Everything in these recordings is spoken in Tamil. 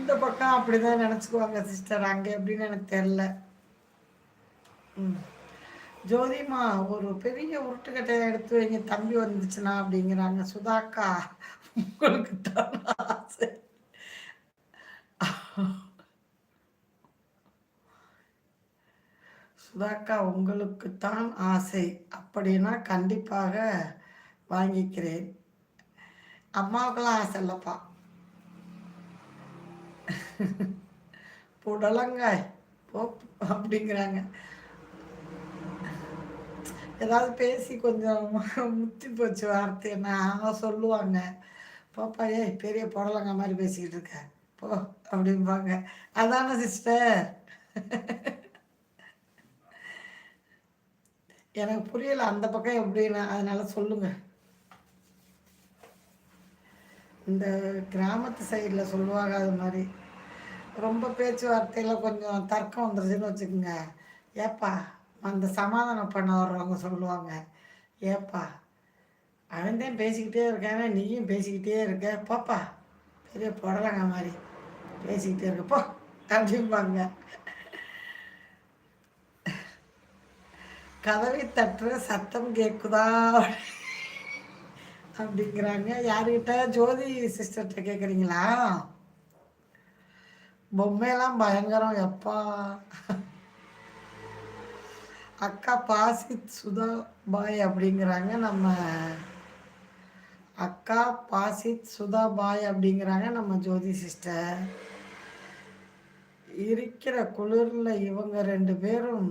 இந்த பக்கம் அப்படிதான் நினச்சிக்குவாங்க சிஸ்டர் அங்கே எப்படின்னு எனக்கு தெரில ம். ஜோதிமா ஒரு பெரிய உருட்டுக்கட்டையை எடுத்து வைங்க தம்பி வந்துச்சுன்னா அப்படிங்கிறாங்க. சுதாக்கா உங்களுக்கு தான் ஆசை. சுதாக்கா உங்களுக்குத்தான் ஆசை. அப்படின்னா கண்டிப்பாக வாங்கிக்கிறேன். அம்மாவுக்கெல்லாம் ஆசை இல்லைப்பா. புடலங்காய் போ அப்படிங்கிறாங்க. ஏதாவது பேசி கொஞ்சம் முத்தி போச்சு வார்த்தை நான் சொல்லுவாங்க. போப்பா ஏய் பெரிய புடலங்க மாதிரி பேசிக்கிட்டு இருக்க. போ அப்படிம்பாங்க. அதான சிஸ்டர் எனக்கு புரியல அந்த பக்கம் எப்படின்னு அதனால சொல்லுங்க. இந்த கிராமத்து சைடில் சொல்லுவாங்க அது மாதிரி. ரொம்ப பேச்சுவார்த்தையில் கொஞ்சம் தர்க்கம் வந்துருச்சுன்னு வச்சுக்கோங்க. ஏப்பா அந்த சமாதானம் பண்ண வர்றவங்க சொல்லுவாங்க. ஏப்பா அவன் தான் பேசிக்கிட்டே இருக்கானே நீயும் பேசிக்கிட்டே இருக்க. போப்பா பெரிய புடலங்க மாதிரி பேசிக்கிட்டே இருக்க. போ அப்படிம்பாங்க கதவை தட்டுற சத்தம் கேட்குதா அப்படிங்கிறாங்க. யாருக்கிட்ட ஜோதி சிஸ்டர்கிட்ட கேட்குறீங்களா பொம்மையெல்லாம் பயங்கரம் எப்பா. அக்கா பாசித் சுதா பாய் அப்படிங்கிறாங்க. நம்ம அக்கா பாசித் சுதா பாய் அப்படிங்கிறாங்க நம்ம ஜோதி சிஸ்டர். இருக்கிற குளிரில் இவங்க ரெண்டு பேரும்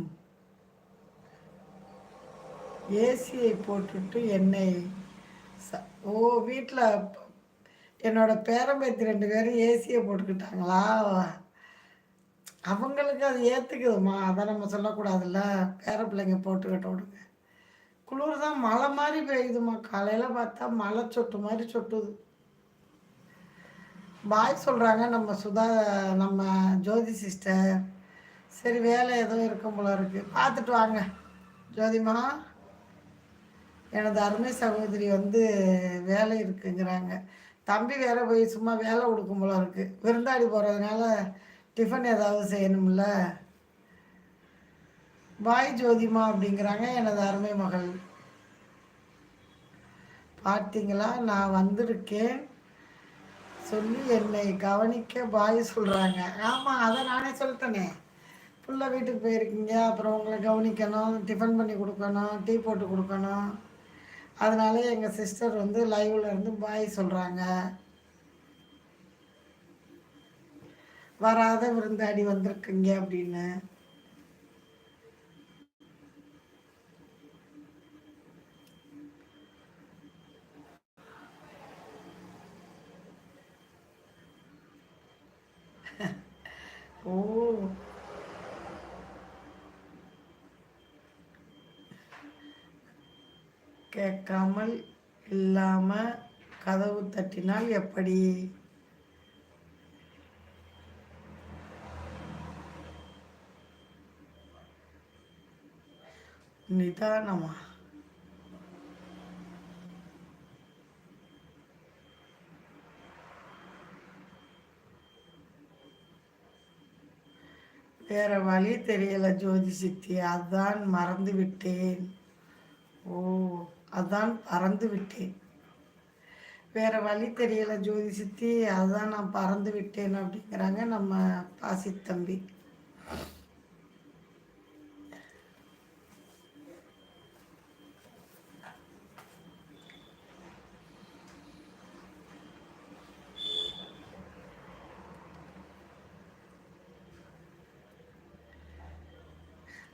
ஏசியை போட்டுட்டு என்னை ச ஓ வீட்டில் என்னோட பேரம்பேத்தி ரெண்டு பேரும் ஏசியை போட்டுக்கிட்டாங்களா? அவங்களுக்கு அது ஏற்றுக்குதுமா அதை நம்ம சொல்லக்கூடாதுல்ல. பேர பிள்ளைங்க போட்டுக்கிட்ட விடுங்க குளிர் தான் மழை மாதிரி பெய்யுதுமா காலையில் பார்த்தா மழை சொட்டு மாதிரி சொட்டுது. பாய் சொல்கிறாங்க நம்ம சுதா நம்ம ஜோதி சிஸ்டர். சரி வேலை எதுவும் இருக்கும் போல இருக்குது பார்த்துட்டு வாங்க. ஜோதிமா எனது அருமை சகோதரி வந்து வேலை இருக்குங்கிறாங்க. தம்பி வேற போய் சும்மா வேலை கொடுக்கும் போல இருக்குது விருந்தாடி போகிறதுனால டிஃபன் ஏதாவது செய்யணும்ல. பாய் ஜோதிமா அப்படிங்கிறாங்க எனது அருமை மகள். பார்த்தீங்களா? நான் வந்திருக்கேன். சொல்லி என்னை கவனிக்க பாய் சொல்கிறாங்க ஆமாம் அதை நானே சொல்லிட்டேனே. புள்ள வீட்டுக்கு போயிருக்கீங்க அப்புறம் உங்களை கவனிக்கணும் டிஃபன் பண்ணி கொடுக்கணும் டீ போட்டு கொடுக்கணும். அதனால எங்கள் சிஸ்டர் வந்து லைவில் இருந்து பாய் சொல்கிறாங்க வராத விருந்தாடி வந்திருக்குங்க அப்படின்னு ஓ கேட்காமல் இல்லாமல் கதவு தட்டினால் எப்படி? நிதானமா? வேற வழி தெரியல ஜோதி சித்தி. அதான் மறந்து விட்டேன் ஓ. அதான் பறந்து விட்டேன் வேறு வழி தெரியல ஜோதி சித்தி அதான் நான் பறந்து விட்டேன் அப்படிங்கிறாங்க நம்ம பாசி தம்பி.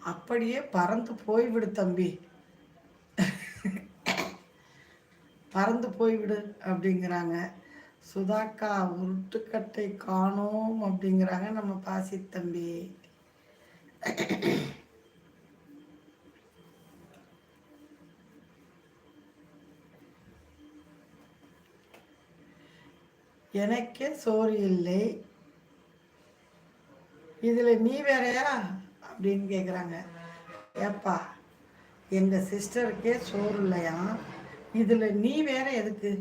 அப்படியே பறந்து போய்விடு தம்பி. பறந்து போய்விடு அப்படிங்கிறாங்க. சுதாக்கா உருட்டுக்கட்டை காணோம் அப்படிங்கிறாங்க நம்ம பாசி தம்பி. எனக்கே சோறு இல்லை. இதில் நீ வேறையா? அப்படின்னு கேட்குறாங்க ஏப்பா எங்கள் சிஸ்டருக்கே சோறு இல்லையா இதில் நீ வேற எதுக்கு?